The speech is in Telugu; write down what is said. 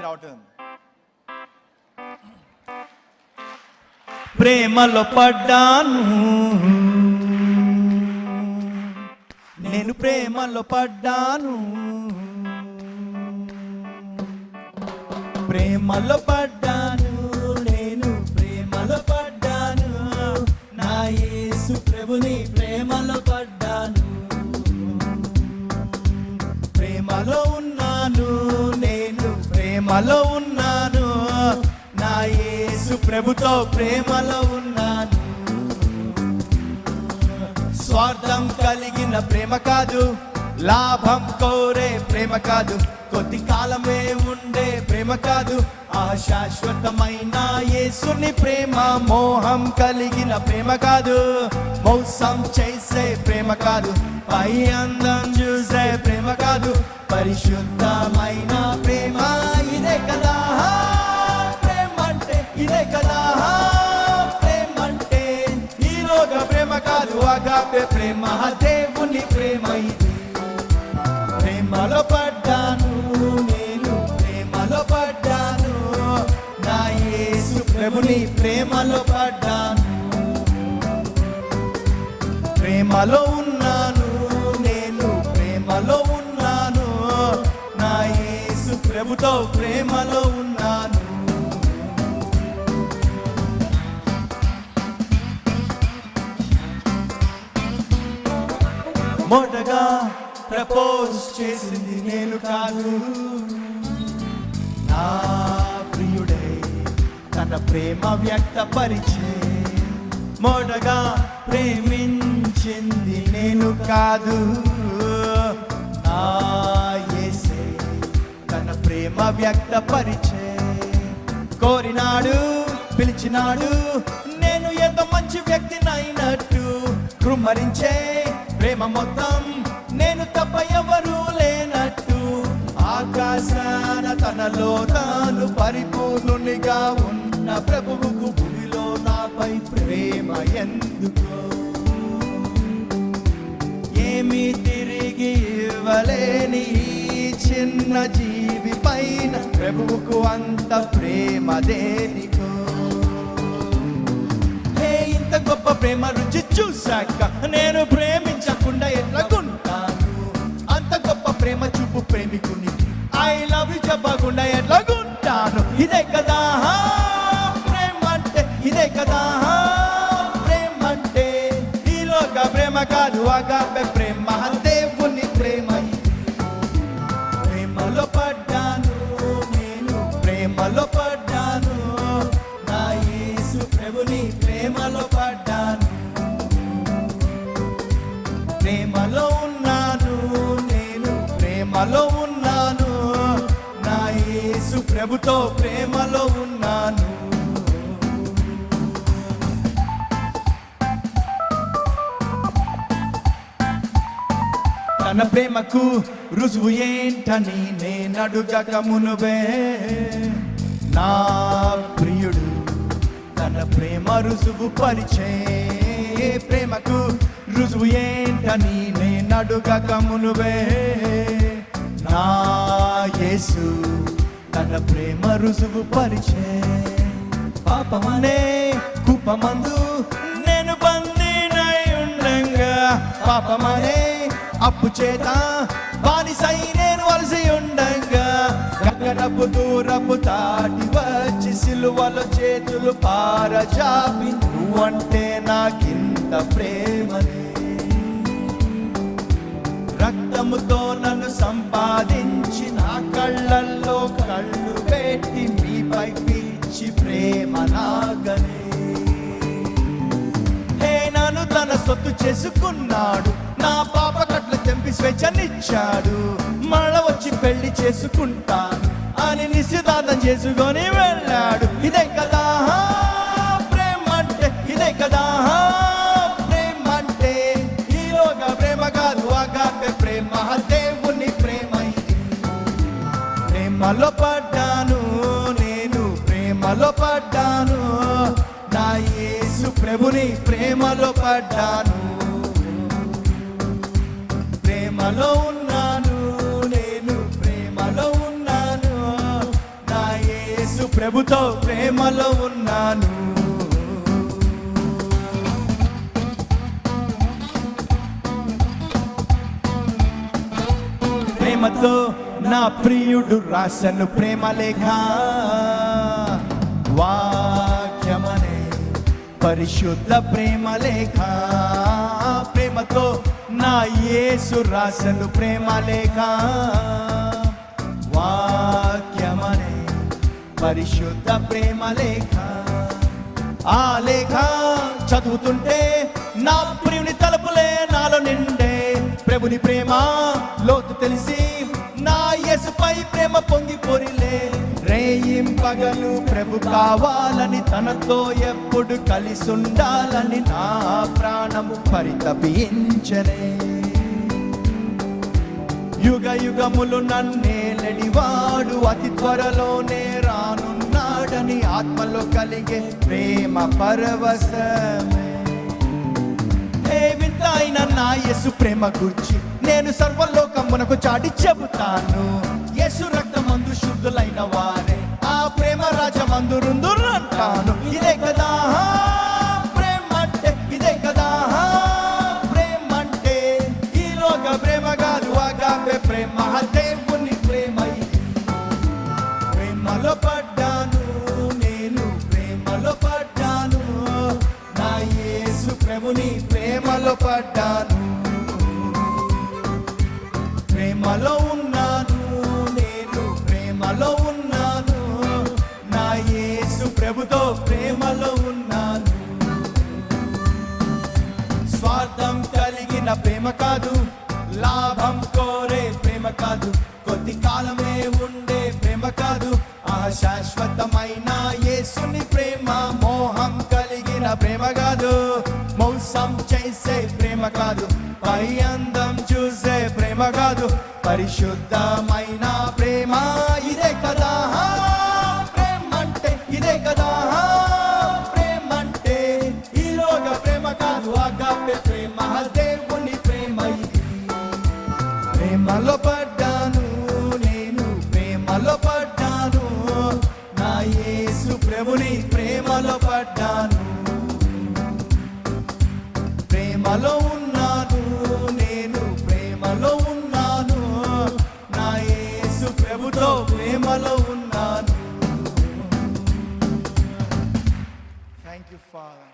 ఇది రావటం ప్రేమలో పడ్డాను. నేను ప్రేమలో పడ్డాను. ప్రేమలో పడ్డాను ప్రేమలో ఉన్నాను. నా యేసు ప్రభుతో ప్రేమలో ఉన్నాను. స్వార్థం కలిగిన ప్రేమ కాదు లాభం కోరే ప్రేమ కాదు. కొద్ది కాలమే ఉండే ప్రేమ కాదు. ఆ శాశ్వతమైన యేసుని ప్రేమ మోహం కలిగిన ప్రేమ కాదు. మోసం చేసే ప్రేమ కాదు. పై అందం చూసే ప్రేమ కాదు. పరిశుద్ధమైన ప్రేమ. అగాపే ప్రేమ దేవుని ప్రేమ ఇది. ప్రేమలో పడ్డాను నేను ప్రేమలో పడ్డాను. నా యేసు ప్రభుని ప్రేమలో పడ్డాను. ప్రేమలో ఉన్నాను నేను ప్రేమలో ఉన్నాను. నా యేసు ప్రభుతో ప్రేమలో ఉన్నాను మొదటగా ప్రపోజ్ చేసింది నేను కాదు. నా ప్రియుడే తన ప్రేమ వ్యక్తపరిచే మొదటగా ప్రేమించింది నేను కాదు. నా ఏసే తన ప్రేమ వ్యక్తపరిచే కోరినాడు పిలిచినాడు నేను ఎంత మంచి వ్యక్తినైనట్టు. కృమ్మరించే ప్రేమ మొత్తం నేను తప్ప ఎవరు లేనట్టు. ఆకాశాన తనలో తాను పరిపూర్ణునిగా ఉన్న ప్రభువుకు భూమిలో నాపై ప్రేమ ఎందుకో? ఏమి తిరిగి ఇవ్వలేని చిన్న జీవి పైన ప్రభువుకు అంత ప్రేమ దేనికి? గొప్ప ప్రేమ రుచి చూశాక నేను ప్రేమించకుండా ఎట్లాగుంటాను అంత గొప్ప ప్రేమ చూపు ప్రేమికుని ఐ లవ్ యూ చెప్పకుండా ఎట్లాగుంటాను ఇదే కదా ప్రేమ అంటే ఇదే కదా ప్రేమ అంటే. ఈలోక ప్రేమ కాదు అగాపే ప్రేమ అంతే ప్రేమలో ఉన్నాను నేను ప్రేమలో ఉన్నాను. నా యేసు ప్రభుతో ప్రేమలో ఉన్నాను. తన ప్రేమకు రుజువు ఏంటని నేనడుగక మునువే నా ప్రియుడు తన ప్రేమ రుజువు పరిచే ప్రేమకు రుజువు ఏంటని నేనడుగక మునువే. నా యేసు తన ప్రేమ రుజువు పరిచే. పాపమనే కుపమందు నేను బందీనై ఉండంగా పాపమనే అప్పు చేత బానిసై నేను వలసి ఉండంగా గగనపు దూరపు తాటి వచ్చి సిలువలో చేతులు పారజాపి నువ్వంటే నాకింత ప్రేమనే రక్తముతో నన్ను సంపాదించి నా కళ్ళల్లో కళ్ళు పెట్టి మీపై పిలిచి ప్రేమ నాగనే హే నన్ను తన సొత్తు చేసుకున్నాడు నా పాప కట్లు తెంపి స్వేచ్ఛనిచ్చాడు. మళ్ళ వచ్చి పెళ్ళి చేసుకుంటాను అని నిశ్చితార్థం చేసుకొని వెళ్ళాడు. ఇదే కదా? కాదు ప్రేమ దేవుని ప్రేమ ప్రేమలో పడ్డాను నేను ప్రేమలో పడ్డాను. నా యేసు ప్రభుని ప్రేమలో పడ్డాను. ప్రేమలో ఉన్నాను నేను ప్రేమలో ఉన్నాను. నా ప్రభుతో ప్రేమలో ఉన్నాను. ప్రేమతో నా ప్రియుడు రాసను ప్రేమ లేఖ వాక్యమనే పరిశుద్ధ ప్రేమ లేఖ ప్రేమతో నా యేసు రాసను ప్రేమ లేఖ వాక్యమనే పరిశుద్ధ ప్రేమ లేఖ ఆ లేఖ చదువుతుంటే నా ప్రియుని తలుపులే నాలో నిండే. ప్రభుని ప్రేమ లోతు తెలిసి పొంగి పొరిలే. రేయిం పగలు ప్రభు కావాలని తనతో ఎప్పుడు కలిసి ఉండాలని నా ప్రాణము పరితపించనే యుగ యుగములు నన్నేలడివాడు అతి త్వరలోనే రానున్నాడని ఆత్మలో కలిగే ప్రేమ పరవశమే. ఏ వింత అయిన నా యేసు ప్రేమ గురించి నేను సర్వలోకమునకు చాటి చెబుతాను. యేసు రక్తమందు శుద్ధులైన వారే. ఆ ప్రేమ రాజమందురుందురు అంటాను ఇదే కదా? ప్రేమ అంటే ఇదే కదా? ప్రేమ అంటే ఈ లోక ప్రేమ కాదు ఆగాపే ప్రేమ. దేవుని ప్రేమ. ఇది. ప్రేమలో పడ్డాను నేను ప్రేమలో పడ్డాను. నా యేసు ప్రభుని ప్రేమలో పడ్డాను. కోరిన ప్రేమ కాదు లాభం కోరే ప్రేమ కాదు కొద్ది కాలమే ఉండే ప్రేమ కాదు. ఆ శాశ్వతమైన యేసుని ప్రేమ మోహం కలిగిన ప్రేమ కాదు మోసం చేసే ప్రేమ కాదు పై అందం చూసే ప్రేమ కాదు పరిశుద్ధమైన ప్రేమ ఇదే కదా. ప్రేమ అంటే ఇదే కదా. ప్రేమ అంటే ఈ ప్రేమ కాదు ఆగాపే ప్రేమ అదే ప్రేమలో ఉన్నాను నేను ప్రేమలో ఉన్నాను. నా యేసు ప్రభుతో ప్రేమలో ఉన్నాను. Thank you father